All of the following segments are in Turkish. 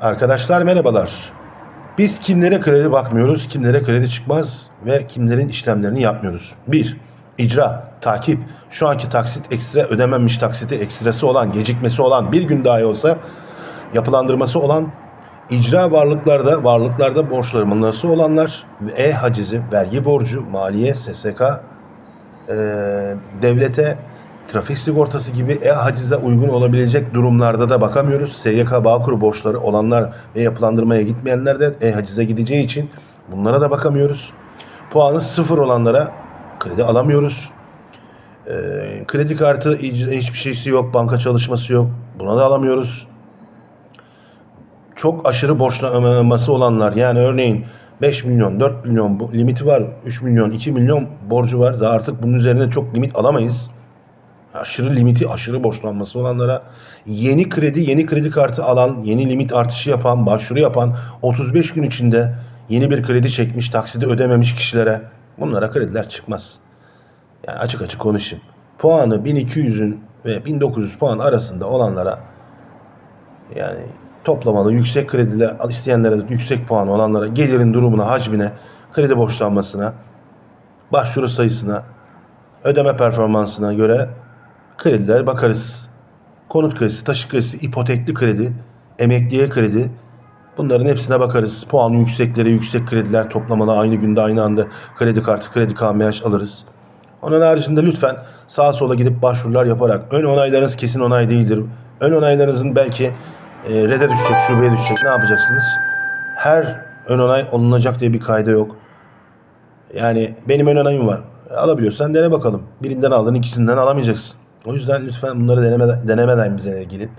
Arkadaşlar merhabalar. Biz kimlere kredi bakmıyoruz, kimlere kredi çıkmaz ve kimlerin işlemlerini yapmıyoruz. 1. İcra, takip. Şu anki taksit ekstra ödenmemiş taksiti ekstrası olan, gecikmesi olan, bir gün dahi olsa yapılandırması olan icra varlıklarda, varlıklarda borçlanması olanlar e-hacizi, vergi borcu, maliye, SSK, e, devlete trafik sigortası gibi e-hacize uygun olabilecek durumlarda da bakamıyoruz. SYK Bağkur borçları olanlar ve yapılandırmaya gitmeyenler de e-hacize gideceği için bunlara da bakamıyoruz. Puanı sıfır olanlara kredi alamıyoruz. E, kredi kartı hiçbir şeysi yok, banka çalışması yok. Buna da alamıyoruz çok aşırı borçlanması olanlar yani örneğin 5 milyon, 4 milyon limiti var, 3 milyon, 2 milyon borcu var. Daha artık bunun üzerine çok limit alamayız. Aşırı limiti, aşırı borçlanması olanlara yeni kredi, yeni kredi kartı alan, yeni limit artışı yapan, başvuru yapan 35 gün içinde yeni bir kredi çekmiş, taksidi ödememiş kişilere bunlara krediler çıkmaz. Yani açık açık konuşayım. Puanı 1200'ün ve 1900 puan arasında olanlara yani toplamalı yüksek krediler isteyenlere de yüksek puan olanlara gelirin durumuna, hacmine, kredi borçlanmasına, başvuru sayısına, ödeme performansına göre krediler bakarız. Konut kredisi, taşıt kredisi, ipotekli kredi, emekliye kredi bunların hepsine bakarız. Puanı yüksekleri, yüksek krediler toplamalı aynı günde aynı anda kredi kartı, kredi KMH alırız. Onun haricinde lütfen sağa sola gidip başvurular yaparak ön onaylarınız kesin onay değildir. Ön onaylarınızın belki e, rede düşecek, şubeye düşecek. Ne yapacaksınız? Her ön onay alınacak diye bir kayda yok. Yani benim ön onayım var. Alabiliyorsan dene bakalım. Birinden aldın, ikisinden alamayacaksın. O yüzden lütfen bunları denemeden, denemeden bize gelin.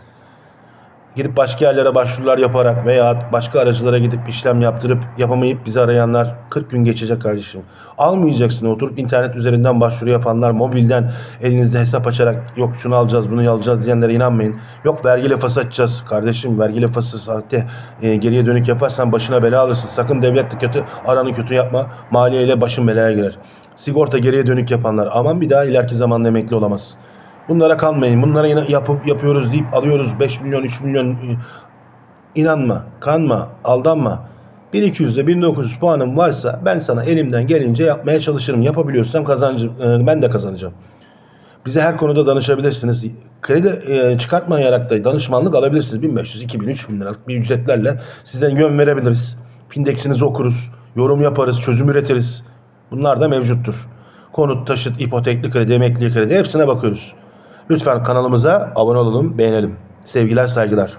Gidip başka yerlere başvurular yaparak veya başka aracılara gidip işlem yaptırıp yapamayıp bizi arayanlar 40 gün geçecek kardeşim. Almayacaksın oturup internet üzerinden başvuru yapanlar mobilden elinizde hesap açarak yok şunu alacağız bunu alacağız diyenlere inanmayın. Yok vergi lafası açacağız kardeşim vergi lafası sahte e, geriye dönük yaparsan başına bela alırsın. Sakın devletle kötü aranı kötü yapma maliyeyle başın belaya girer. Sigorta geriye dönük yapanlar aman bir daha ileriki zamanda emekli olamaz. Bunlara kanmayın. Bunlara yine yapıp yapıyoruz deyip alıyoruz 5 milyon 3 milyon inanma, kanma, aldanma. 1200'de 1900 puanım varsa ben sana elimden gelince yapmaya çalışırım. Yapabiliyorsam kazancı e, ben de kazanacağım. Bize her konuda danışabilirsiniz. Kredi e, çıkartmayarak da danışmanlık alabilirsiniz. 1500, 2000, 3000 liralık bir ücretlerle sizden yön verebiliriz. Pindeksinizi okuruz, yorum yaparız, çözüm üretiriz. Bunlar da mevcuttur. Konut, taşıt, ipotekli kredi, emekli kredi hepsine bakıyoruz. Lütfen kanalımıza abone olalım, beğenelim. Sevgiler, saygılar.